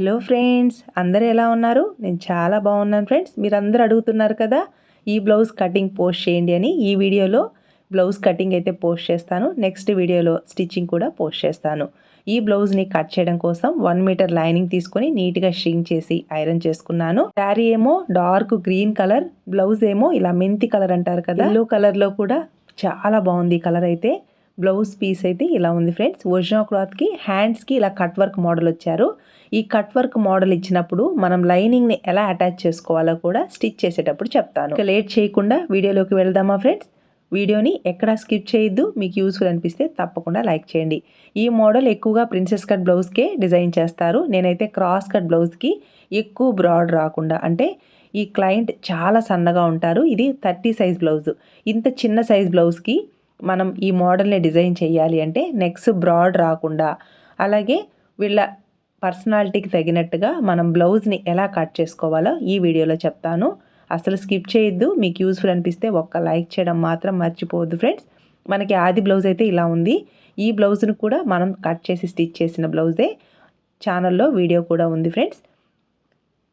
Hello friends అందరూ ఎలా ఉన్నారు? నేను చాలా బాగున్నాను ఫ్రెండ్స్. మీరు అడుగుతున్నారు కదా ఈ బ్లౌజ్ కటింగ్ పోస్ట్ చేయండి అని. ఈ వీడియోలో బ్లౌజ్ కటింగ్ అయితే పోస్ట్ చేస్తాను. నెక్స్ట్ వీడియోలో స్టిచ్చింగ్ కూడా పోస్ట్ చేస్తాను. ఈ బ్లౌజ్ని కట్ చేయడం కోసం వన్ మీటర్ లైనింగ్ తీసుకొని నీట్గా షింగ్ చేసి ఐరన్ చేసుకున్నాను. శారీ ఏమో డార్క్ గ్రీన్ కలర్ బ్లౌజ్ ఏమో ఇలా మెంతి కలర్ అంటారు కదా. ఎల్లో కలర్లో కూడా చాలా బాగుంది కలర్ అయితే. బ్లౌజ్ పీస్ అయితే ఇలా ఉంది ఫ్రెండ్స్. ఒరిజినల్ క్లాత్కి హ్యాండ్స్కి ఇలా కట్ వర్క్ మోడల్ వచ్చారు. ఈ కట్ వర్క్ మోడల్ ఇచ్చినప్పుడు మనం లైనింగ్ని ఎలా అటాచ్ చేసుకోవాలో కూడా స్టిచ్ చేసేటప్పుడు చెప్తాను. ఇక లేట్ చేయకుండా వీడియోలోకి వెళ్దామా ఫ్రెండ్స్? వీడియోని ఎక్కడ స్కిప్ చేయొద్దు. మీకు యూస్ఫుల్ అనిపిస్తే తప్పకుండా లైక్ చేయండి. ఈ మోడల్ ఎక్కువగా ప్రిన్సెస్ కట్ బ్లౌజ్కే డిజైన్ చేస్తారు. నేనైతే క్రాస్ కట్ బ్లౌజ్కి ఎక్కువ బ్రాడ్ రాకుండా అంటే ఈ క్లయింట్ చాలా సన్నగా ఉంటారు. ఇది థర్టీ సైజ్ బ్లౌజ్. ఇంత చిన్న సైజ్ బ్లౌజ్కి మనం ఈ మోడల్ని డిజైన్ చేయాలి అంటే నెక్స్ బ్రాడ్ రాకుండా అలాగే వీళ్ళ పర్సనాలిటీకి తగినట్టుగా మనం బ్లౌజ్ని ఎలా కట్ చేసుకోవాలో ఈ వీడియోలో చెప్తాను. అసలు స్కిప్ చేయొద్దు మీకు యూస్ఫుల్ అనిపిస్తే ఒక్క లైక్ చేయడం మాత్రం మర్చిపోవద్దు ఫ్రెండ్స్. మనకి ఆది బ్లౌజ్ అయితే ఇలా ఉంది. ఈ బ్లౌజ్ను కూడా మనం కట్ చేసి స్టిచ్ చేసిన బ్లౌజే. ఛానల్లో వీడియో కూడా ఉంది ఫ్రెండ్స్.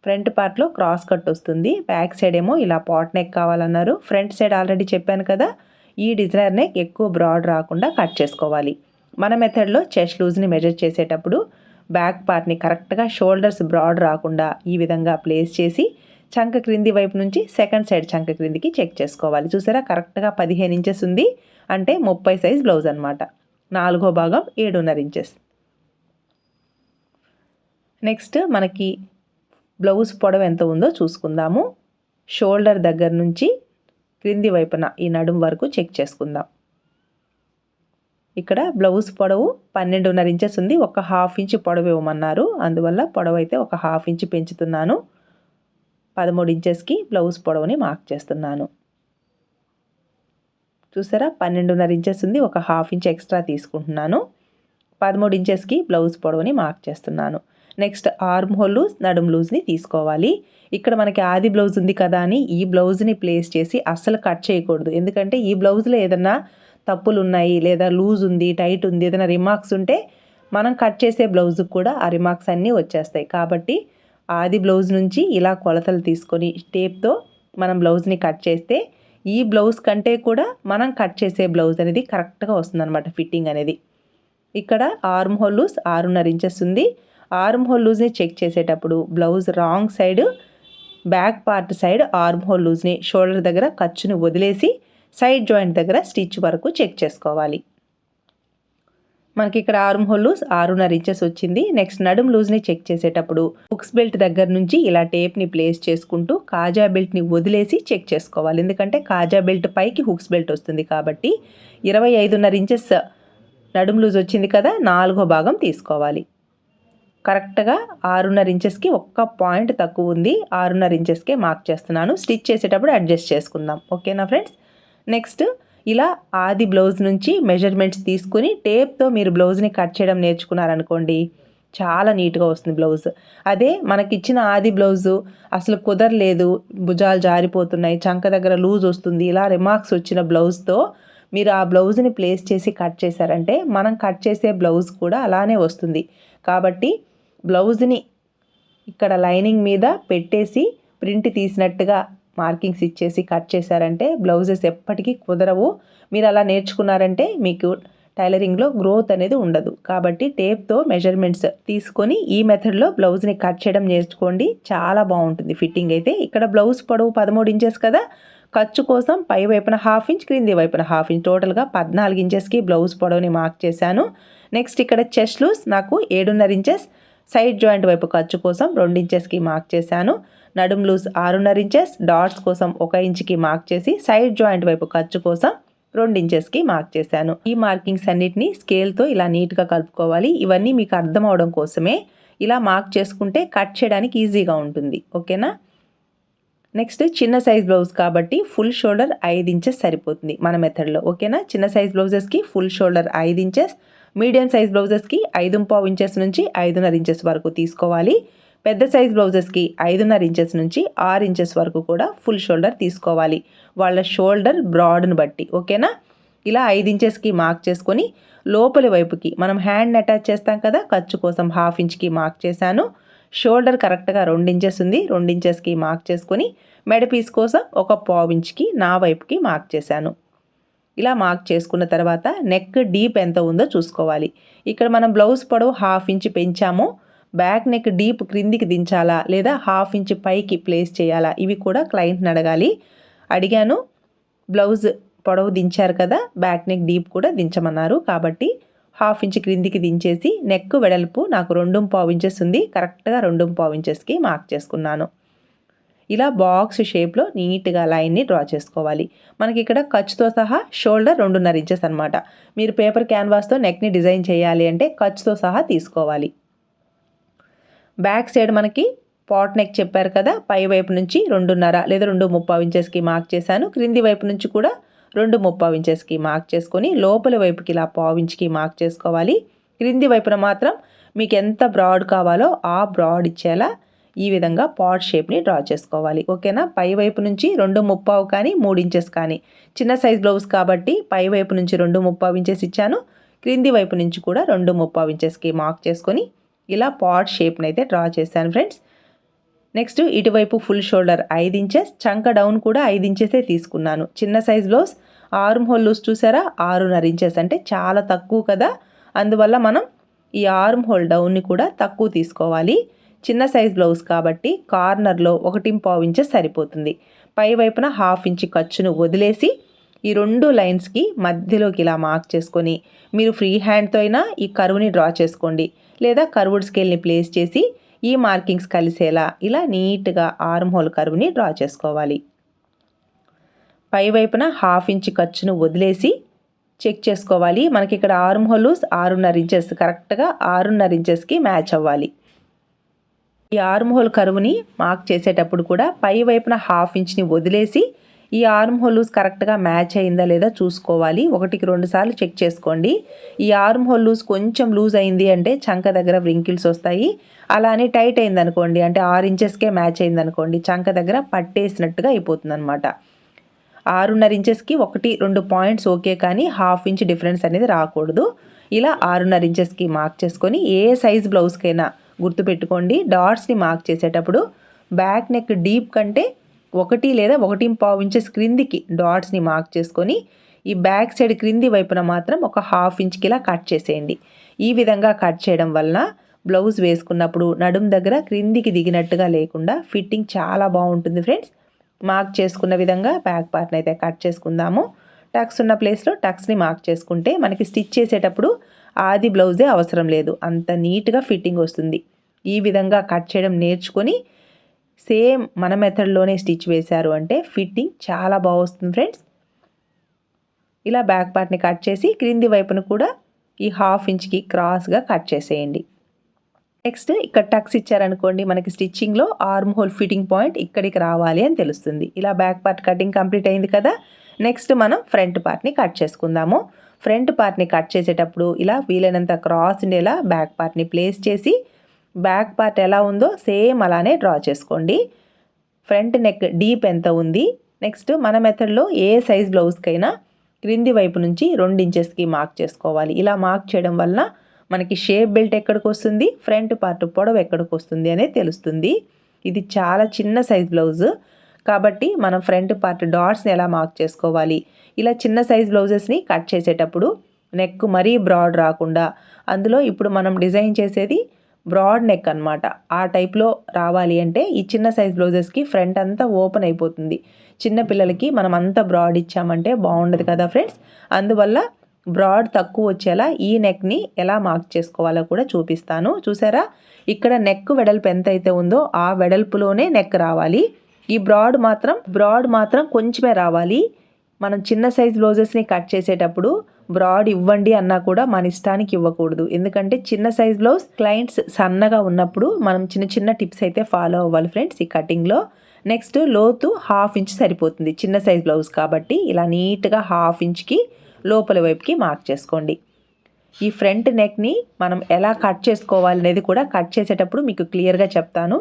ఫ్రంట్ పార్ట్లో క్రాస్ కట్ వస్తుంది. బ్యాక్ సైడ్ ఏమో ఇలా పాట్ నెక్ కావాలన్నారు. ఫ్రంట్ సైడ్ ఆల్రెడీ చెప్పాను కదా ఈ డిజైనర్ నెక్ ఎక్కువ బ్రాడ్ రాకుండా కట్ చేసుకోవాలి. మన మెథడ్లో చెస్ట్ లూజ్ని మెజర్ చేసేటప్పుడు బ్యాక్ పార్ట్ని కరెక్ట్గా షోల్డర్స్ బ్రాడ్ రాకుండా ఈ విధంగా ప్లేస్ చేసి చంక క్రింది వైపు నుంచి సెకండ్ సైడ్ చంక క్రిందికి చెక్ చేసుకోవాలి. చూసారా? కరెక్ట్గా పదిహేను ఇంచెస్ ఉంది. అంటే ముప్పై సైజ్ బ్లౌజ్ అనమాట నాలుగో భాగం ఏడున్నర ఇంచెస్. నెక్స్ట్ మనకి బ్లౌజ్ పొడవు ఎంత ఉందో చూసుకుందాము. షోల్డర్ దగ్గర నుంచి క్రింది వైపున ఈ నడుం వరకు చెక్ చేసుకుందాం. ఇక్కడ బ్లౌజ్ పొడవు పన్నెండున్నర ఇంచెస్ ఉంది. ఒక హాఫ్ ఇంచ్ పొడవు ఇవ్వమన్నారు. అందువల్ల పొడవు అయితే ఒక హాఫ్ ఇంచ్ పెంచుతున్నాను. పదమూడు ఇంచెస్కి బ్లౌజ్ పొడవుని మార్క్ చేస్తున్నాను. చూసారా? పన్నెండున్నర ఇంచెస్ ఉంది. ఒక హాఫ్ ఇంచ్ ఎక్స్ట్రా తీసుకుంటున్నాను. పదమూడు ఇంచెస్కి బ్లౌజ్ పొడవుని మార్క్ చేస్తున్నాను. నెక్స్ట్ ఆర్మ్ హోల్ లూజ్ నడుము లూజ్ని తీసుకోవాలి. ఇక్కడ మనకి ఆది బ్లౌజ్ ఉంది కదా అని ఈ బ్లౌజ్ని ప్లేస్ చేసి అస్సలు కట్ చేయకూడదు. ఎందుకంటే ఈ బ్లౌజ్లో ఏదన్నా తప్పులు ఉన్నాయి లేదా లూజ్ ఉంది టైట్ ఉంది ఏదైనా రిమార్క్స్ ఉంటే మనం కట్ చేసే బ్లౌజ్కి కూడా ఆ రిమార్క్స్ అన్నీ వచ్చేస్తాయి. కాబట్టి ఆది బ్లౌజ్ నుంచి ఇలా కొలతలు తీసుకొని టేప్తో మనం బ్లౌజ్ని కట్ చేస్తే ఈ బ్లౌజ్ కంటే కూడా మనం కట్ చేసే బ్లౌజ్ అనేది కరెక్ట్గా వస్తుందన్నమాట ఫిట్టింగ్ అనేది. ఇక్కడ ఆర్మ్ హోల్ ఆరున్నర ఇంచెస్ ఉంది. ఆర్మ్ హోల్ లూజ్ని చెక్ చేసేటప్పుడు blouse wrong side back part side arm hole లూజ్ని shoulder దగ్గర ఖర్చుని వదిలేసి సైడ్ జాయింట్ దగ్గర స్టిచ్ వరకు చెక్ చేసుకోవాలి. మనకి ఇక్కడ ఆర్మ్ హోల్ లూజ్ ఆరున్నర ఇంచెస్ వచ్చింది. నెక్స్ట్ నడుం లూజ్ని చెక్ చేసేటప్పుడు హుక్స్ బెల్ట్ దగ్గర నుంచి ఇలా టేప్ని ప్లేస్ చేసుకుంటూ కాజా బెల్ట్ని వదిలేసి చెక్ చేసుకోవాలి. ఎందుకంటే కాజా బెల్ట్ పైకి హుక్స్ బెల్ట్ వస్తుంది కాబట్టి ఇరవై ఐదున్నర ఇంచెస్ నడుం లూజ్ వచ్చింది కదా నాలుగో భాగం తీసుకోవాలి. కరెక్ట్గా ఆరున్నర ఇంచెస్కి ఒక్క పాయింట్ తక్కువ ఉంది. ఆరున్నర ఇంచెస్కే మార్క్ చేస్తున్నాను. స్టిచ్ చేసేటప్పుడు అడ్జస్ట్ చేసుకుందాం. ఓకేనా ఫ్రెండ్స్? నెక్స్ట్ ఇలా ఆది బ్లౌజ్ నుంచి మెజర్మెంట్స్ తీసుకుని టేప్తో మీరు బ్లౌజ్ని కట్ చేయడం నేర్చుకున్నారనుకోండి చాలా నీట్గా వస్తుంది బ్లౌజ్. అదే మనకిచ్చిన ఆది బ్లౌజు అసలు కుదరలేదు భుజాలు జారిపోతున్నాయి చంక దగ్గర లూజ్ వస్తుంది ఇలా రిమార్క్స్ వచ్చిన బ్లౌజ్తో మీరు ఆ బ్లౌజ్ని ప్లేస్ చేసి కట్ చేశారంటే మనం కట్ చేసే బ్లౌజ్ కూడా అలానే వస్తుంది. కాబట్టి బ్లౌజ్ని ఇక్కడ లైనింగ్ మీద పెట్టేసి ప్రింట్ తీసినట్టుగా మార్కింగ్స్ ఇచ్చేసి కట్ చేశారంటే బ్లౌజెస్ ఎప్పటికీ కుదరవు. మీరు అలా నేర్చుకున్నారంటే మీకు టైలరింగ్లో గ్రోత్ అనేది ఉండదు. కాబట్టి టేప్తో మెజర్మెంట్స్ తీసుకొని ఈ మెథడ్లో బ్లౌజ్ని కట్ చేయడం నేర్చుకోండి. చాలా బాగుంటుంది ఫిట్టింగ్ అయితే. ఇక్కడ బ్లౌజ్ పొడవు పదమూడు ఇంచెస్ కదా. ఖర్చు కోసం పై వైపున హాఫ్ ఇంచ్ క్రింది వైపున హాఫ్ ఇంచ్. టోటల్గా పద్నాలుగు ఇంచెస్కి బ్లౌజ్ పొడవుని మార్క్ చేశాను. నెక్స్ట్ ఇక్కడ చెస్ట్ లూస్ నాకు ఏడున్నర ఇంచెస్ సైడ్ జాయింట్ వైపు ఖర్చు కోసం రెండు ఇంచెస్కి మార్క్ చేశాను. నడుం లూజ్ ఆరున్నర ఇంచెస్ డాట్స్ కోసం ఒక ఇంచుకి మార్క్ చేసి సైడ్ జాయింట్ వైపు ఖర్చు కోసం రెండు ఇంచెస్కి మార్క్ చేశాను. ఈ మార్కింగ్స్ అన్నిటిని స్కేల్తో ఇలా నీట్గా కలుపుకోవాలి. ఇవన్నీ మీకు అర్థం అవడం కోసమే. ఇలా మార్క్ చేసుకుంటే కట్ చేయడానికి ఈజీగా ఉంటుంది. ఓకేనా నెక్స్ట్ చిన్న సైజ్ బ్లౌజ్ కాబట్టి ఫుల్ షోల్డర్ ఐదు ఇంచెస్ సరిపోతుంది మన మెథడ్లో ఓకేనా చిన్న సైజ్ బ్లౌజెస్కి ఫుల్ షోల్డర్ ఐదు ఇంచెస్ మీడియం సైజ్ బ్లౌజెస్కి ఐదు పావు ఇంచెస్ నుంచి ఐదున్నర ఇంచెస్ వరకు తీసుకోవాలి. పెద్ద సైజ్ బ్లౌజెస్కి ఐదున్నర ఇంచెస్ నుంచి ఆరు ఇంచెస్ వరకు కూడా ఫుల్ షోల్డర్ తీసుకోవాలి. వాళ్ళ షోల్డర్ బ్రాడ్ని బట్టి ఓకేనా? ఇలా ఐదు ఇంచెస్కి మార్క్ చేసుకొని లోపలి వైపుకి మనం హ్యాండ్ అటాచ్ చేస్తాం కదా ఖర్చు కోసం హాఫ్ ఇంచ్కి మార్క్ చేశాను. షోల్డర్ కరెక్ట్గా రెండు ఇంచెస్ ఉంది రెండు ఇంచెస్కి మార్క్ చేసుకొని మెడ పీస్ కోసం ఒక పావు ఇంచ్కి నా వైపుకి మార్క్ చేశాను. ఇలా మార్క్ చేసుకున్న తర్వాత నెక్ డీప్ ఎంత ఉందో చూసుకోవాలి. ఇక్కడ మనం బ్లౌజ్ పొడవు హాఫ్ ఇంచ్ పెంచాము. బ్యాక్ నెక్ డీప్ క్రిందికి దించాలా లేదా హాఫ్ ఇంచ్ పైకి ప్లేస్ చేయాలా? ఇవి కూడా క్లయింట్ని అడగాలి. అడిగాను బ్లౌజ్ పొడవు దించారు కదా బ్యాక్ నెక్ డీప్ కూడా దించమన్నారు. కాబట్టి హాఫ్ ఇంచ్ క్రిందికి దించేసి నెక్ వెడల్పు నాకు రెండు పావు ఇంచెస్ ఉంది. కరెక్ట్గా రెండు పావు ఇంచెస్కి మార్క్ చేసుకున్నాను. ఇలా బాక్స్ షేప్లో నీట్గా లైన్ని డ్రా చేసుకోవాలి. మనకి ఇక్కడ ఖర్చుతో సహా షోల్డర్ రెండున్నర ఇంచెస్ అనమాట మీరు పేపర్ క్యాన్వాస్తో నెక్ని డిజైన్ చేయాలి అంటే ఖర్చుతో సహా తీసుకోవాలి. బ్యాక్ సైడ్ మనకి పాట్ నెక్ చెప్పారు కదా పై వైపు నుంచి రెండున్నర లేదా రెండు ముప్పావు ఇంచెస్కి మార్క్ చేశాను. క్రింది వైపు నుంచి కూడా రెండు ముప్పావు ఇంచెస్కి మార్క్ చేసుకొని లోపల వైపుకి ఇలా పావు ఇంచుకి మార్క్ చేసుకోవాలి. క్రింది వైపున మాత్రం మీకు ఎంత బ్రాడ్ కావాలో ఆ బ్రాడ్ ఇచ్చేలా ఈ విధంగా పాట్ షేప్ని డ్రా చేసుకోవాలి. ఓకేనా? పై వైపు నుంచి రెండు ముప్పావు కానీ మూడు ఇంచెస్ కానీ. చిన్న సైజ్ బ్లౌజ్ కాబట్టి పై వైపు నుంచి రెండు ముప్పావు ఇంచెస్ ఇచ్చాను. క్రింది వైపు నుంచి కూడా రెండు ముప్పావు ఇంచెస్కి మార్క్ చేసుకొని ఇలా పాట్ షేప్ని అయితే డ్రా చేశాను ఫ్రెండ్స్. నెక్స్ట్ ఇటువైపు ఫుల్ షోల్డర్ ఐదు ఇంచెస్ చంక డౌన్ కూడా ఐదు ఇంచెసే తీసుకున్నాను. చిన్న size blouse arm hole loose చూసారా? ఆరున్నర ఇంచెస్ అంటే చాలా తక్కువ కదా. అందువల్ల మనం ఈ ఆర్మ్ హోల్ డౌన్ని కూడా తక్కువ తీసుకోవాలి. చిన్న సైజ్ బ్లౌజ్ కాబట్టి కార్నర్లో ఒకటి పావు ఇంచెస్ సరిపోతుంది. పై వైపున హాఫ్ ఇంచ్ ఖర్చును వదిలేసి ఈ రెండు లైన్స్కి మధ్యలోకి ఇలా మార్క్ చేసుకొని మీరు ఫ్రీ హ్యాండ్తో అయినా ఈ కరువుని డ్రా చేసుకోండి. లేదా కర్వుడ్ స్కేల్ని ప్లేస్ చేసి ఈ మార్కింగ్స్ కలిసేలా ఇలా నీట్గా ఆర్మ్ హోల్ కరువుని డ్రా చేసుకోవాలి. పై వైపున హాఫ్ ఇంచ్ ఖర్చును వదిలేసి చెక్ చేసుకోవాలి. మనకి ఇక్కడ ఆర్మ్ హోల్స్ ఆరున్నర ఇంచెస్ కరెక్ట్గా ఆరున్నర ఇంచెస్కి మ్యాచ్ అవ్వాలి. ఈ ఆర్మ్ హోల్ కరువుని మార్క్ చేసేటప్పుడు కూడా పై వైపున హాఫ్ ఇంచ్ని వదిలేసి ఈ ఆర్మ్ హోల్ కరెక్ట్గా మ్యాచ్ అయిందా లేదా చూసుకోవాలి. ఒకటికి రెండు సార్లు చెక్ చేసుకోండి. ఈ ఆర్మ్ హోల్ కొంచెం లూజ్ అయింది అంటే చంక దగ్గర వ్రింకిల్స్ వస్తాయి. అలానే టైట్ అయింది అనుకోండి అంటే ఆరు ఇంచెస్కే మ్యాచ్ అయింది అనుకోండి చంక దగ్గర పట్టేసినట్టుగా అయిపోతుంది అనమాట ఆరున్నర ఇంచెస్కి ఒకటి రెండు పాయింట్స్ ఓకే కానీ హాఫ్ ఇంచ్ డిఫరెన్స్ అనేది రాకూడదు. ఇలా ఆరున్నర ఇంచెస్కి మార్క్ చేసుకొని ఏ సైజ్ బ్లౌజ్కైనా గుర్తుపెట్టుకోండి. డాట్స్ని మార్క్ చేసేటప్పుడు బ్యాక్ నెక్ డీప్ కంటే ఒకటి లేదా ఒకటి పావు ఇంచెస్ క్రిందికి డాట్స్ని మార్క్ చేసుకొని ఈ బ్యాక్ సైడ్ క్రింది వైపున మాత్రం ఒక హాఫ్ ఇంచ్కి ఇలా కట్ చేసేయండి. ఈ విధంగా కట్ చేయడం వలన బ్లౌజ్ వేసుకున్నప్పుడు నడుం దగ్గర క్రిందికి దిగినట్టుగా లేకుండా ఫిట్టింగ్ చాలా బాగుంటుంది ఫ్రెండ్స్ మార్క్ చేసుకున్న విధంగా బ్యాక్ పార్ట్ని అయితే కట్ చేసుకుందాము. టక్స్ ఉన్న ప్లేస్లో టక్స్ని మార్క్ చేసుకుంటే మనకి స్టిచ్ చేసేటప్పుడు ఆది బ్లౌజే అవసరం లేదు. అంత నీట్గా ఫిట్టింగ్ వస్తుంది. ఈ విధంగా కట్ చేయడం నేర్చుకొని సేమ్ మన మెథడ్లోనే స్టిచ్ వేశారు అంటే ఫిట్టింగ్ చాలా బాగుస్తుంది ఫ్రెండ్స్. ఇలా బ్యాక్ పార్ట్ని కట్ చేసి క్రింది వైపును కూడా ఈ హాఫ్ ఇంచ్కి క్రాస్గా కట్ చేసేయండి. నెక్స్ట్ ఇక్కడ టక్స్ ఇచ్చారనుకోండి మనకి స్టిచ్చింగ్లో ఆర్మ్ హోల్ ఫిట్టింగ్ పాయింట్ ఇక్కడికి రావాలి అని తెలుస్తుంది. ఇలా బ్యాక్ పార్ట్ కటింగ్ కంప్లీట్ అయింది కదా నెక్స్ట్ మనం ఫ్రంట్ పార్ట్ని కట్ చేసుకుందాము. ఫ్రంట్ పార్ట్ని కట్ చేసేటప్పుడు ఇలా వీలైనంత క్రాస్ ఉండేలా బ్యాక్ పార్ట్ని ప్లేస్ చేసి బ్యాక్ పార్ట్ ఎలా ఉందో సేమ్ అలానే డ్రా చేసుకోండి. ఫ్రంట్ నెక్ డీప్ ఎంత ఉంది? నెక్స్ట్ మన మెథడ్లో ఏ సైజ్ బ్లౌజ్కైనా క్రింది వైపు నుంచి రెండు ఇంచెస్కి మార్క్ చేసుకోవాలి. ఇలా మార్క్ చేయడం వలన మనకి షేప్ బెల్ట్ ఎక్కడికి వస్తుంది? ఫ్రంట్ పార్ట్ పొడవు ఎక్కడికి వస్తుంది అనేది తెలుస్తుంది. ఇది చాలా చిన్న సైజ్ బ్లౌజ్. కాబట్టి మనం ఫ్రంట్ పార్ట్ డాట్స్ని ఎలా మార్క్ చేసుకోవాలి? ఇలా చిన్న సైజ్ బ్లౌజెస్ని కట్ చేసేటప్పుడు నెక్ మరీ బ్రాడ్ రాకుండా అందులో ఇప్పుడు మనం డిజైన్ చేసేది బ్రాడ్ నెక్ అనమాట ఆ టైప్లో రావాలి అంటే ఈ చిన్న సైజ్ బ్లౌజెస్కి ఫ్రంట్ అంతా ఓపెన్ అయిపోతుంది. చిన్న పిల్లలకి మనం అంత బ్రాడ్ ఇచ్చామంటే బాగుండదు కదా ఫ్రెండ్స్ అందువల్ల బ్రాడ్ తక్కువ వచ్చేలా ఈ నెక్ని ఎలా మార్క్ చేసుకోవాలో కూడా చూపిస్తాను. చూసారా? ఇక్కడ నెక్ వెడల్పు ఎంత అయితే ఉందో ఆ వెడల్పులోనే నెక్ రావాలి. ఈ బ్రాడ్ మాత్రం బ్రాడ్ మాత్రం కొంచెమే రావాలి. మనం చిన్న సైజ్ బ్లౌజెస్ని కట్ చేసేటప్పుడు బ్రాడ్ ఇవ్వండి అన్నా కూడా మన ఇష్టానికి ఇవ్వకూడదు. ఎందుకంటే చిన్న సైజ్ బ్లౌజ్ క్లయింట్స్ సన్నగా ఉన్నప్పుడు మనం చిన్న చిన్న టిప్స్ అయితే ఫాలో అవ్వాలి ఫ్రెండ్స్ ఈ కటింగ్లో. నెక్స్ట్ లోతు హాఫ్ ఇంచ్ సరిపోతుంది చిన్న సైజ్ బ్లౌజ్ కాబట్టి ఇలా నీట్గా హాఫ్ ఇంచ్కి లోపల వైపుకి మార్క్ చేసుకోండి. ఈ ఫ్రంట్ నెక్ని మనం ఎలా కట్ చేసుకోవాలి అనేది కూడా కట్ చేసేటప్పుడు మీకు క్లియర్గా చెప్తాను.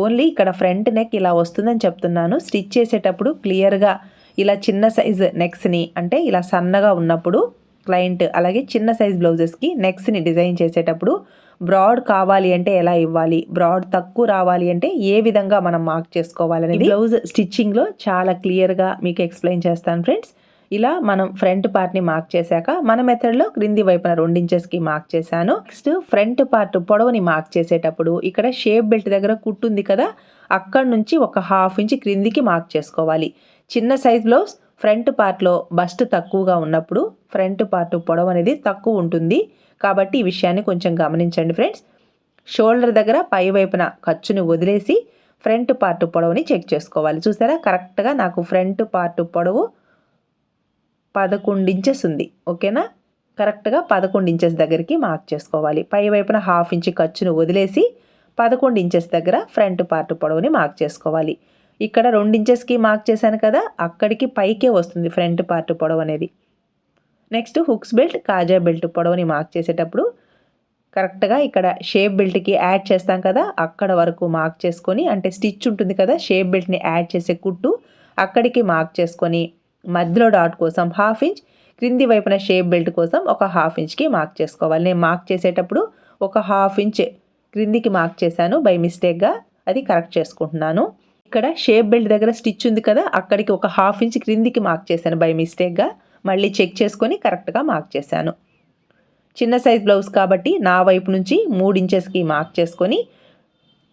ఓన్లీ ఇక్కడ ఫ్రంట్ నెక్ ఇలా వస్తుందని చెప్తున్నాను. స్టిచ్ చేసేటప్పుడు క్లియర్గా ఇలా చిన్న సైజ్ నెక్స్ని అంటే ఇలా సన్నగా ఉన్నప్పుడు క్లయింట్ అలాగే చిన్న సైజ్ బ్లౌజెస్కి నెక్స్ని డిజైన్ చేసేటప్పుడు బ్రాడ్ కావాలి అంటే ఎలా ఇవ్వాలి? బ్రాడ్ తక్కువ రావాలి అంటే ఏ విధంగా మనం మార్క్ చేసుకోవాలనేది బ్లౌజ్ స్టిచ్చింగ్లో చాలా క్లియర్గా మీకు ఎక్స్ప్లెయిన్ చేస్తాను ఫ్రెండ్స్. ఇలా మనం ఫ్రంట్ పార్ట్ని మార్క్ చేశాక మన మెథడ్లో క్రింది వైపున రెండు ఇంచెస్కి మార్క్ చేశాను. నెక్స్ట్ ఫ్రంట్ పార్ట్ పొడవుని మార్క్ చేసేటప్పుడు ఇక్కడ షేప్ బెల్ట్ దగ్గర కుట్టుంది కదా అక్కడ నుంచి ఒక హాఫ్ ఇంచ్ క్రిందికి మార్క్ చేసుకోవాలి. చిన్న సైజ్ బ్లౌజ్ ఫ్రంట్ పార్ట్లో బస్ట్ తక్కువగా ఉన్నప్పుడు ఫ్రంట్ పార్ట్ పొడవు అనేది తక్కువ ఉంటుంది. కాబట్టి ఈ విషయాన్ని కొంచెం గమనించండి ఫ్రెండ్స్. షోల్డర్ దగ్గర పై వైపున ఖర్చుని వదిలేసి ఫ్రంట్ పార్ట్ పొడవుని చెక్ చేసుకోవాలి. చూసారా? కరెక్ట్గా నాకు ఫ్రంట్ పార్ట్ పొడవు పదకొండు ఇంచెస్ ఉంది. ఓకేనా? కరెక్ట్గా పదకొండు ఇంచెస్ దగ్గరికి మార్క్ చేసుకోవాలి. పై వైపున హాఫ్ ఇంచ్ ఖర్చును వదిలేసి పదకొండు ఇంచెస్ దగ్గర ఫ్రంట్ పార్ట్ పొడవుని మార్క్ చేసుకోవాలి. ఇక్కడ రెండు ఇంచెస్కి మార్క్ చేశాను కదా అక్కడికి పైకే వస్తుంది ఫ్రంట్ పార్ట్ పొడవు అనేది. నెక్స్ట్ హుక్స్ బెల్ట్ కాజా బెల్ట్ పొడవుని మార్క్ చేసేటప్పుడు కరెక్ట్గా ఇక్కడ షేప్ బెల్ట్కి యాడ్ చేస్తాం కదా అక్కడ వరకు మార్క్ చేసుకొని అంటే స్టిచ్ ఉంటుంది కదా షేప్ బెల్ట్ని యాడ్ చేసే కుట్టు అక్కడికి మార్క్ చేసుకొని మధ్యలో డాట్ కోసం హాఫ్ ఇంచ్ క్రింది వైపున షేప్ బెల్ట్ కోసం ఒక హాఫ్ ఇంచ్కి మార్క్ చేసుకోవాలి. నేను మార్క్ చేసేటప్పుడు ఒక హాఫ్ ఇంచ్ క్రిందికి మార్క్ చేశాను బై మిస్టేక్గా అది కరెక్ట్ చేసుకుంటున్నాను. ఇక్కడ షేప్ బెల్ట్ దగ్గర స్టిచ్ ఉంది కదా అక్కడికి ఒక హాఫ్ ఇంచ్ క్రిందికి మార్క్ చేశాను బై మిస్టేక్గా మళ్ళీ చెక్ చేసుకొని కరెక్ట్గా మార్క్ చేశాను. చిన్న సైజ్ బ్లౌజ్ కాబట్టి నా వైపు నుంచి మూడు ఇంచెస్కి మార్క్ చేసుకొని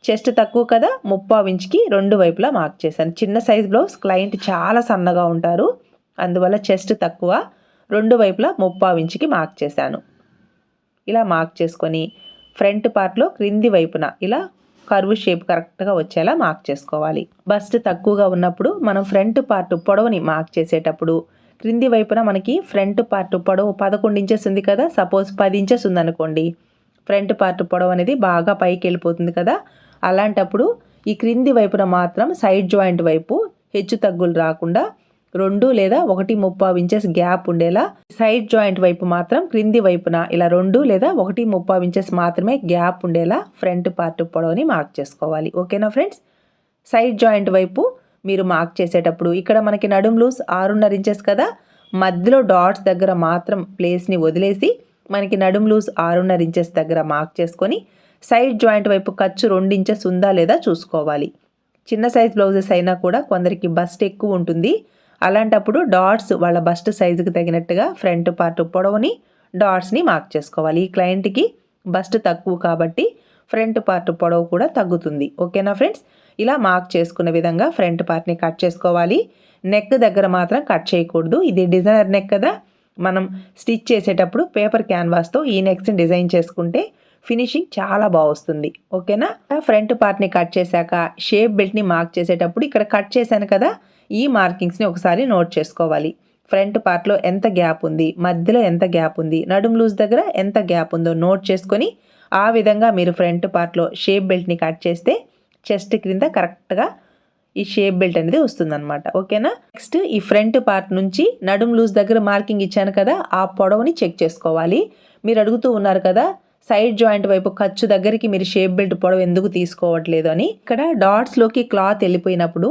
చెస్ట్ తక్కువ కదా ముప్పావు ఇంచ్కి రెండు వైపులా మార్క్ చేశాను. చిన్న సైజ్ బ్లౌజ్ క్లయింట్ చాలా సన్నగా ఉంటారు అందువల్ల చెస్ట్ తక్కువ రెండు వైపులా ముప్పావు ఇంచుకి మార్క్ చేశాను. ఇలా మార్క్ చేసుకొని ఫ్రంట్ పార్ట్లో క్రింది వైపున ఇలా కర్వ్ షేప్ కరెక్ట్గా వచ్చేలా మార్క్ చేసుకోవాలి. బస్ట్ తక్కువగా ఉన్నప్పుడు మనం ఫ్రంట్ పార్ట్ పొడవుని మార్క్ చేసేటప్పుడు క్రింది వైపున మనకి ఫ్రంట్ పార్ట్ పొడవు పదకొండు ఇంచెస్ ఉంది కదా సపోజ్ పది ఇంచెస్ ఉందనుకోండి. ఫ్రంట్ పార్ట్ పొడవు అనేది బాగా పైకి వెళ్ళిపోతుంది కదా అలాంటప్పుడు ఈ క్రింది వైపున మాత్రం సైడ్ జాయింట్ వైపు హెచ్చు తగ్గులు రాకుండా రెండు లేదా ఒకటి ముప్పావు ఇంచెస్ గ్యాప్ ఉండేలా సైడ్ జాయింట్ వైపు మాత్రం క్రింది వైపున ఇలా రెండు లేదా ఒకటి ముప్పావు ఇంచెస్ మాత్రమే గ్యాప్ ఉండేలా ఫ్రంట్ పార్ట్ పొడవుని మార్క్ చేసుకోవాలి. ఓకేనా ఫ్రెండ్స్? సైడ్ జాయింట్ వైపు మీరు మార్క్ చేసేటప్పుడు ఇక్కడ మనకి నడుం లూస్ ఆరున్నర ఇంచెస్ కదా. మధ్యలో డాట్స్ దగ్గర మాత్రం ప్లేస్ని వదిలేసి మనకి నడుం లూస్ ఆరున్నర ఇంచెస్ దగ్గర మార్క్ చేసుకొని సైడ్ జాయింట్ వైపు ఖర్చు రెండు ఇంచెస్ ఉందా లేదా చూసుకోవాలి. చిన్న సైజ్ బ్లౌజెస్ అయినా కూడా కొందరికి బస్ట్ ఎక్కువ ఉంటుంది. అలాంటప్పుడు డాట్స్ వాళ్ళ బస్ట్ సైజుకి తగినట్టుగా ఫ్రంట్ పార్ట్ పొడవుని డాట్స్ని మార్క్ చేసుకోవాలి. ఈ క్లయింట్కి బస్ట్ తక్కువ కాబట్టి ఫ్రంట్ పార్ట్ పొడవు కూడా తగ్గుతుంది. ఓకేనా ఫ్రెండ్స్? ఇలా మార్క్ చేసుకునే విధంగా ఫ్రంట్ పార్ట్ని కట్ చేసుకోవాలి. నెక్ దగ్గర మాత్రం కట్ చేయకూడదు. ఇది డిజైనర్ నెక్ కదా. మనం స్టిచ్ చేసేటప్పుడు పేపర్ క్యాన్వాస్తో ఈ నెక్స్ని డిజైన్ చేసుకుంటే ఫినిషింగ్ చాలా బాగుస్తుంది ఓకేనా? ఫ్రంట్ పార్ట్ని కట్ చేశాక షేప్ బెల్ట్ని మార్క్ చేసేటప్పుడు ఇక్కడ కట్ చేశాను కదా. ఈ మార్కింగ్స్ని ఒకసారి నోట్ చేసుకోవాలి. ఫ్రంట్ పార్ట్లో ఎంత గ్యాప్ ఉంది? మధ్యలో ఎంత గ్యాప్ ఉంది? నడుం లూజ్ దగ్గర ఎంత గ్యాప్ ఉందో నోట్ చేసుకొని ఆ విధంగా మీరు ఫ్రంట్ పార్ట్లో షేప్ బెల్ట్ని కట్ చేస్తే చెస్ట్ క్రింద కరెక్ట్గా ఈ షేప్ బెల్ట్ అనేది వస్తుందన్నమాట. ఓకేనా? నెక్స్ట్ ఈ ఫ్రంట్ పార్ట్ నుంచి నడుం లూజ్ దగ్గర మార్కింగ్ ఇచ్చాను కదా ఆ పొడవుని చెక్ చేసుకోవాలి. మీరు అడుగుతూ ఉన్నారు కదా సైడ్ జాయింట్ వైపు ఖర్చు దగ్గరికి మీరు షేప్ బెల్ట్ పొడవు ఎందుకు తీసుకోవట్లేదు అని. ఇక్కడ డాట్స్లోకి క్లాత్ వెళ్ళిపోయినప్పుడు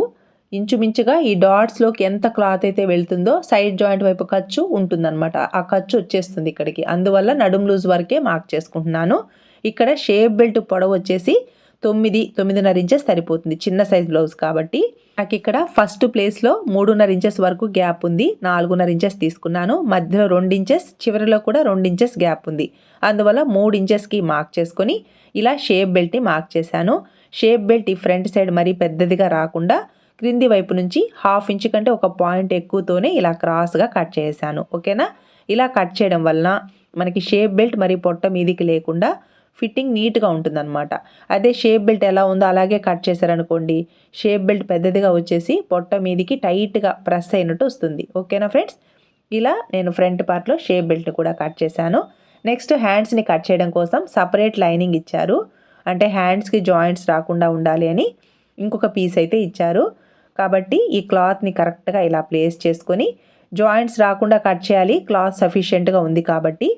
ఇంచుమించుగా ఈ డాట్స్లోకి ఎంత క్లాత్ అయితే వెళ్తుందో సైడ్ జాయింట్ వైపు ఖర్చు ఉంటుందన్నమాట. ఆ ఖర్చు వచ్చేస్తుంది ఇక్కడికి. అందువల్ల నడుం లూజ్ వరకే మార్క్ చేసుకుంటున్నాను. ఇక్కడ షేప్ బెల్ట్ పొడవు వచ్చేసి తొమ్మిది తొమ్మిదిన్నర ఇంచెస్ సరిపోతుంది. చిన్న సైజ్ బ్లౌజ్ కాబట్టి. నాకు ఇక్కడ ఫస్ట్ ప్లేస్లో మూడున్నర ఇంచెస్ వరకు గ్యాప్ ఉంది. నాలుగున్నర ఇంచెస్ తీసుకున్నాను. మధ్యలో రెండు ఇంచెస్ చివరిలో కూడా రెండు ఇంచెస్ గ్యాప్ ఉంది. అందువల్ల మూడు ఇంచెస్కి మార్క్ చేసుకొని ఇలా షేప్ బెల్ట్ని మార్క్ చేశాను. షేప్ బెల్ట్ ఈ ఫ్రంట్ సైడ్ మరీ పెద్దదిగా రాకుండా క్రింది వైపు నుంచి హాఫ్ ఇంచ్ కంటే ఒక పాయింట్ ఎక్కువతోనే ఇలా క్రాస్గా కట్ చేశాను ఓకేనా? ఇలా కట్ చేయడం వలన మనకి షేప్ బెల్ట్ మరి పొట్ట మీదికి లేకుండా ఫిట్టింగ్ నీట్గా ఉంటుందన్నమాట. అదే షేప్ బెల్ట్ ఎలా ఉందో అలాగే కట్ చేశారనుకోండి షేప్ బెల్ట్ పెద్దదిగా వచ్చేసి పొట్ట మీదికి టైట్గా ప్రెస్ అయినట్టు వస్తుంది ఓకేనా ఫ్రెండ్స్? ఇలా నేను ఫ్రంట్ పార్ట్లో షేప్ బెల్ట్ కూడా కట్ చేశాను. నెక్స్ట్ హ్యాండ్స్ని కట్ చేయడం కోసం సపరేట్ లైనింగ్ ఇచ్చారు. అంటే హ్యాండ్స్కి జాయింట్స్ రాకుండా ఉండాలి అని ఇంకొక పీస్ అయితే ఇచ్చారు. కాబట్టి ఈ క్లాత్ని కరెక్ట్గా ఇలా ప్లేస్ చేసుకొని జాయింట్స్ రాకుండా కట్ చేయాలి. క్లాత్ సఫిషియెంట్గా ఉంది కాబట్టి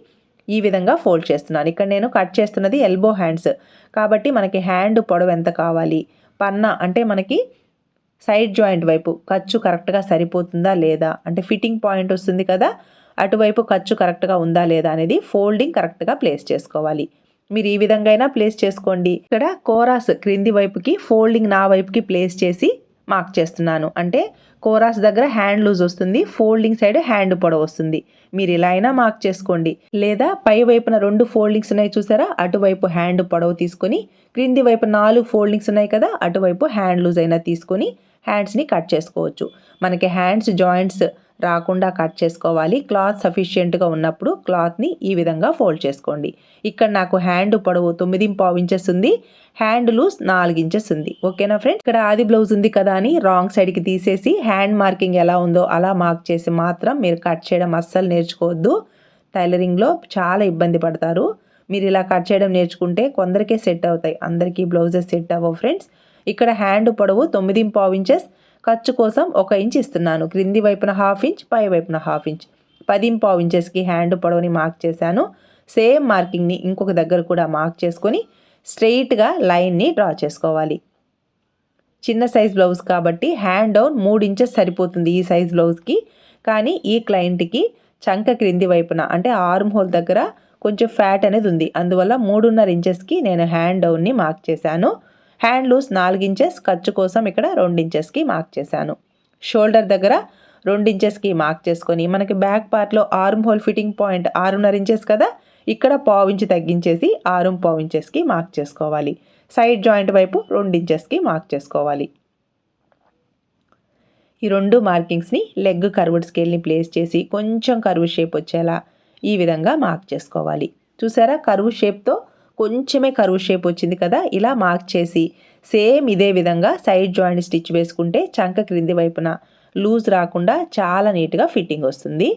ఈ విధంగా ఫోల్డ్ చేస్తున్నాను. ఇక్కడ నేను కట్ చేస్తున్నది ఎల్బో హ్యాండ్స్. కాబట్టి మనకి హ్యాండ్ పొడవు ఎంత కావాలి? పన్న అంటే మనకి సైడ్ జాయింట్ వైపు ఖర్చు కరెక్ట్గా సరిపోతుందా లేదా? అంటే ఫిట్టింగ్ పాయింట్ వస్తుంది కదా అటువైపు ఖర్చు కరెక్ట్గా ఉందా లేదా అనేది ఫోల్డింగ్ కరెక్ట్గా ప్లేస్ చేసుకోవాలి. మీరు ఈ విధంగా అయినా ప్లేస్ చేసుకోండి. ఇక్కడ కోరాస్ క్రింది వైపుకి ఫోల్డింగ్ నా వైపుకి ప్లేస్ చేసి మార్క్ చేస్తున్నాను. అంటే కోరాస్ దగ్గర హ్యాండ్ లూజ్ వస్తుంది ఫోల్డింగ్ సైడ్ హ్యాండ్ పొడవు వస్తుంది. మీరు ఇలా అయినా మార్క్ చేసుకోండి. లేదా పై వైపున రెండు ఫోల్డింగ్స్ ఉన్నాయి చూసారా? అటువైపు హ్యాండ్ పొడవు తీసుకొని క్రింది వైపు నాలుగు ఫోల్డింగ్స్ ఉన్నాయి కదా అటువైపు హ్యాండ్ లూజ్ అయినా తీసుకొని హ్యాండ్స్ని కట్ చేసుకోవచ్చు. మనకి హ్యాండ్స్ జాయింట్స్ రాకుండా కట్ చేసుకోవాలి. క్లాత్ సఫిషియెంట్గా ఉన్నప్పుడు క్లాత్ని ఈ విధంగా ఫోల్డ్ చేసుకోండి. ఇక్కడ నాకు హ్యాండ్ పొడవు తొమ్మిది పావు ఇంచెస్ ఉంది. హ్యాండ్ లూస్ నాలుగు ఇంచెస్ ఉంది. ఓకేనా ఫ్రెండ్స్? ఇక్కడ ఆది బ్లౌజ్ ఉంది కదా అని రాంగ్ సైడ్కి తీసేసి హ్యాండ్ మార్కింగ్ ఎలా ఉందో అలా మార్క్ చేసి మాత్రం మీరు కట్ చేయడం అస్సలు నేర్చుకోవద్దు. టైలరింగ్లో చాలా ఇబ్బంది పడతారు. మీరు ఇలా కట్ చేయడం నేర్చుకుంటే కొందరికే సెట్ అవుతాయి. అందరికీ బ్లౌజెస్ సెట్ అవ్వవు ఫ్రెండ్స్. ఇక్కడ హ్యాండ్ పొడవు తొమ్మిది పావు ఇంచెస్. ఖర్చు కోసం ఒక ఇంచ్ ఇస్తున్నాను. క్రింది వైపున హాఫ్ ఇంచ్ పై వైపున హాఫ్ ఇంచ్. పదింపావు ఇంచెస్కి హ్యాండ్ పొడవుని మార్క్ చేశాను. సేమ్ మార్కింగ్ని ఇంకొక దగ్గర కూడా మార్క్ చేసుకొని స్ట్రెయిట్గా లైన్ని డ్రా చేసుకోవాలి. చిన్న సైజ్ బ్లౌజ్ కాబట్టి హ్యాండ్ డౌన్ మూడు ఇంచెస్ సరిపోతుంది ఈ సైజ్ బ్లౌజ్కి. కానీ ఈ క్లయింట్కి చంక క్రింది వైపున అంటే ఆర్మ్ హోల్ దగ్గర కొంచెం ఫ్యాట్ అనేది ఉంది. అందువల్ల మూడున్నర ఇంచెస్కి నేను హ్యాండ్ డౌన్ని మార్క్ చేశాను. హ్యాండ్ లూస్ నాలుగు ఇంచెస్ ఖర్చు కోసం ఇక్కడ రెండు ఇంచెస్కి మార్క్ చేశాను. షోల్డర్ దగ్గర రెండు ఇంచెస్కి మార్క్ చేసుకొని మనకి బ్యాక్ పార్ట్లో ఆర్మ్ హోల్ ఫిట్టింగ్ పాయింట్ ఆరున్నర ఇంచెస్ కదా? ఇక్కడ పావు ఇంచు తగ్గించేసి ఆరు పావు ఇంచెస్కి మార్క్ చేసుకోవాలి. సైడ్ జాయింట్ వైపు రెండు ఇంచెస్కి మార్క్ చేసుకోవాలి. ఈ రెండు మార్కింగ్స్ని లెగ్ కర్వ్డ్ స్కేల్ని ప్లేస్ చేసి కొంచెం కరువు షేప్ వచ్చేలా ఈ విధంగా మార్క్ చేసుకోవాలి. చూసారా? కరువు షేప్తో కొంచెమే కరువు షేప్ వచ్చింది కదా ఇలా మార్క్ చేసి సేమ్ ఇదే విధంగా సైడ్ జాయింట్ స్టిచ్ వేసుకుంటే చంక క్రింది వైపున లూజ్ రాకుండా చాలా నీట్గా ఫిట్టింగ్ వస్తుంది.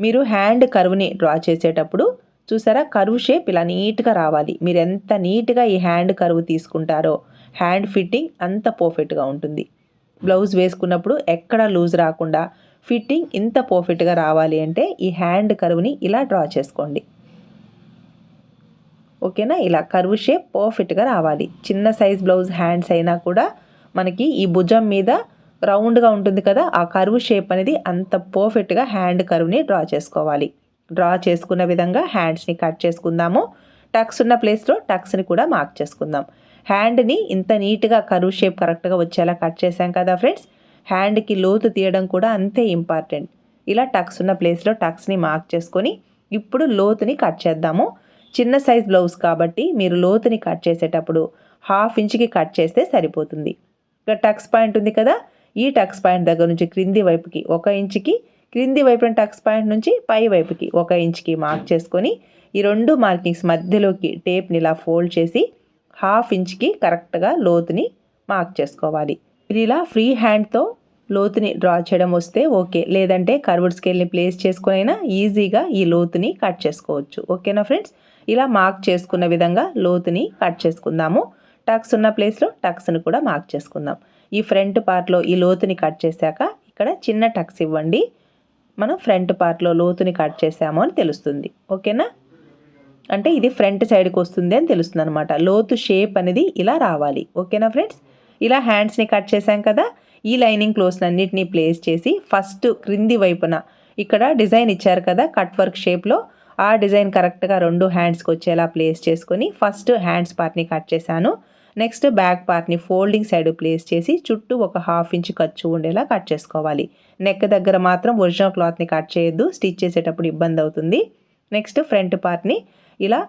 మీరు హ్యాండ్ కరువుని డ్రా చేసేటప్పుడు చూసారా కరువు షేప్ ఇలా నీట్గా రావాలి. మీరు ఎంత నీట్గా ఈ హ్యాండ్ కరువు తీసుకుంటారో హ్యాండ్ ఫిట్టింగ్ అంత పర్ఫెక్ట్గా ఉంటుంది. బ్లౌజ్ వేసుకున్నప్పుడు ఎక్కడ లూజ్ రాకుండా ఫిట్టింగ్ ఇంత పర్ఫెక్ట్గా రావాలి అంటే ఈ హ్యాండ్ కరువుని ఇలా డ్రా చేసుకోండి. ఓకేనా? ఇలా కర్వ్ షేప్ పర్ఫెక్ట్గా రావాలి. చిన్న సైజ్ బ్లౌజ్ హ్యాండ్స్ అయినా కూడా మనకి ఈ భుజం మీద రౌండ్గా ఉంటుంది కదా ఆ కర్వ్ షేప్ అనేది అంత పర్ఫెక్ట్గా హ్యాండ్ కర్వ్ని డ్రా చేసుకోవాలి. డ్రా చేసుకున్న విధంగా హ్యాండ్స్ని కట్ చేసుకుందాము. టక్స్ ఉన్న ప్లేస్లో టక్స్ని కూడా మార్క్ చేసుకుందాం. హ్యాండ్ని ఇంత నీట్గా కరువు షేప్ కరెక్ట్గా వచ్చేలా కట్ చేసాం కదా ఫ్రెండ్స్ హ్యాండ్కి లోతు తీయడం కూడా అంతే ఇంపార్టెంట్. ఇలా టక్స్ ఉన్న ప్లేస్లో టక్స్ని మార్క్ చేసుకొని ఇప్పుడు లోతుని కట్ చేద్దాము. చిన్న సైజ్ బ్లౌజ్ కాబట్టి మీరు లోతుని కట్ చేసేటప్పుడు హాఫ్ ఇంచ్కి కట్ చేస్తే సరిపోతుంది. ఇక్కడ టక్స్ పాయింట్ ఉంది కదా ఈ టక్స్ పాయింట్ దగ్గర నుంచి క్రింది వైపుకి ఒక ఇంచుకి క్రింది వైపున టక్స్ పాయింట్ నుంచి పై వైపుకి ఒక ఇంచ్కి మార్క్ చేసుకొని ఈ రెండు మార్కింగ్స్ మధ్యలోకి టేప్ని ఇలా ఫోల్డ్ చేసి హాఫ్ ఇంచ్కి కరెక్ట్గా లోతుని మార్క్ చేసుకోవాలి. మీరు ఇలా ఫ్రీ హ్యాండ్తో లోతుని డ్రా చేయడం వస్తే ఓకే లేదంటే కర్వర్డ్ స్కేల్ని ప్లేస్ చేసుకునైనా ఈజీగా ఈ లోతుని కట్ చేసుకోవచ్చు. ఓకేనా ఫ్రెండ్స్? ఇలా మార్క్ చేసుకున్న విధంగా లోతుని కట్ చేసుకుందాము. టక్స్ ఉన్న ప్లేస్లో టక్స్ని కూడా మార్క్ చేసుకుందాం. ఈ ఫ్రంట్ పార్ట్లో ఈ లోతుని కట్ చేశాక ఇక్కడ చిన్న టక్స్ ఇవ్వండి. మనం ఫ్రంట్ పార్ట్లో లోతుని కట్ చేసాము అని తెలుస్తుంది. ఓకేనా? అంటే ఇది ఫ్రంట్ సైడ్కి వస్తుంది అని తెలుస్తుంది అనమాట లోతు షేప్ అనేది ఇలా రావాలి. ఓకేనా ఫ్రెండ్స్ ఇలా హ్యాండ్స్ని కట్ చేసాం కదా. ఈ లైనింగ్ క్లోత్స్ అన్నిటినీ ప్లేస్ చేసి ఫస్ట్ క్రింది వైపున ఇక్కడ డిజైన్ ఇచ్చారు కదా కట్ వర్క్ షేప్లో ఆ డిజైన్ కరెక్ట్గా రెండు హ్యాండ్స్కి వచ్చేలా ప్లేస్ చేసుకొని ఫస్ట్ హ్యాండ్స్ పార్ట్ని కట్ చేశాను. నెక్స్ట్ బ్యాక్ పార్ట్ని ఫోల్డింగ్ సైడ్ ప్లేస్ చేసి చుట్టూ ఒక హాఫ్ ఇంచ్ ఖర్చు ఉండేలా కట్ చేసుకోవాలి. నెక్ దగ్గర మాత్రం ఒరిజినల్ క్లాత్ని కట్ చేయొద్దు స్టిచ్ చేసేటప్పుడు ఇబ్బంది అవుతుంది. నెక్స్ట్ ఫ్రంట్ పార్ట్ని ఇలా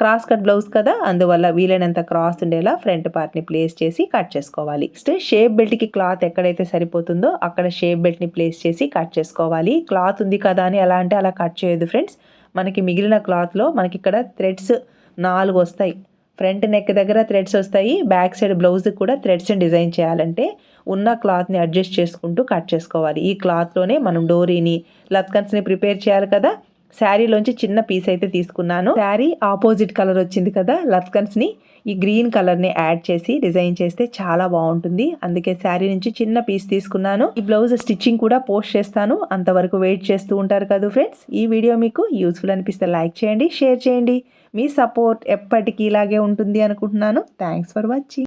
క్రాస్ కట్ బ్లౌజ్ కదా అందువల్ల వీలైనంత క్రాస్ ఉండేలా ఫ్రంట్ పార్ట్ని ప్లేస్ చేసి కట్ చేసుకోవాలి. నెక్స్ట్ షేప్ బెల్ట్కి క్లాత్ ఎక్కడైతే సరిపోతుందో అక్కడ షేప్ బెల్ట్ని ప్లేస్ చేసి కట్ చేసుకోవాలి. క్లాత్ ఉంది కదా అని ఎలా అంటే అలా కట్ చేయొద్దు ఫ్రెండ్స్. మనకి మిగిలిన క్లాత్లో మనకి ఇక్కడ థ్రెడ్స్ నాలుగు వస్తాయి ఫ్రంట్ నెక్ దగ్గర థ్రెడ్స్ వస్తాయి. బ్యాక్ సైడ్ బ్లౌజ్కి కూడా థ్రెడ్స్ని డిజైన్ చేయాలంటే ఉన్న క్లాత్ని అడ్జస్ట్ చేసుకుంటూ కట్ చేసుకోవాలి. ఈ క్లాత్లోనే మనం డోరీని లత్కన్స్ని ప్రిపేర్ చేయాలి కదా. శారీలోంచి చిన్న పీస్ అయితే తీసుకున్నాను. శారీ ఆపోజిట్ కలర్ వచ్చింది కదా లత్కన్స్ని. ఈ గ్రీన్ కలర్ని యాడ్ చేసి డిజైన్ చేస్తే చాలా బాగుంటుంది. అందుకే శారీ నుంచి చిన్న పీస్ తీసుకున్నాను. ఈ బ్లౌజ్ స్టిచ్చింగ్ కూడా పోస్ట్ చేస్తాను. అంతవరకు వెయిట్ చేస్తూ ఉంటారు కదా ఫ్రెండ్స్? ఈ వీడియో మీకు యూస్ఫుల్ అనిపిస్తే లైక్ చేయండి షేర్ చేయండి. మీ సపోర్ట్ ఎప్పటికీ ఇలాగే ఉంటుంది అనుకుంటున్నాను. Thanks for watching.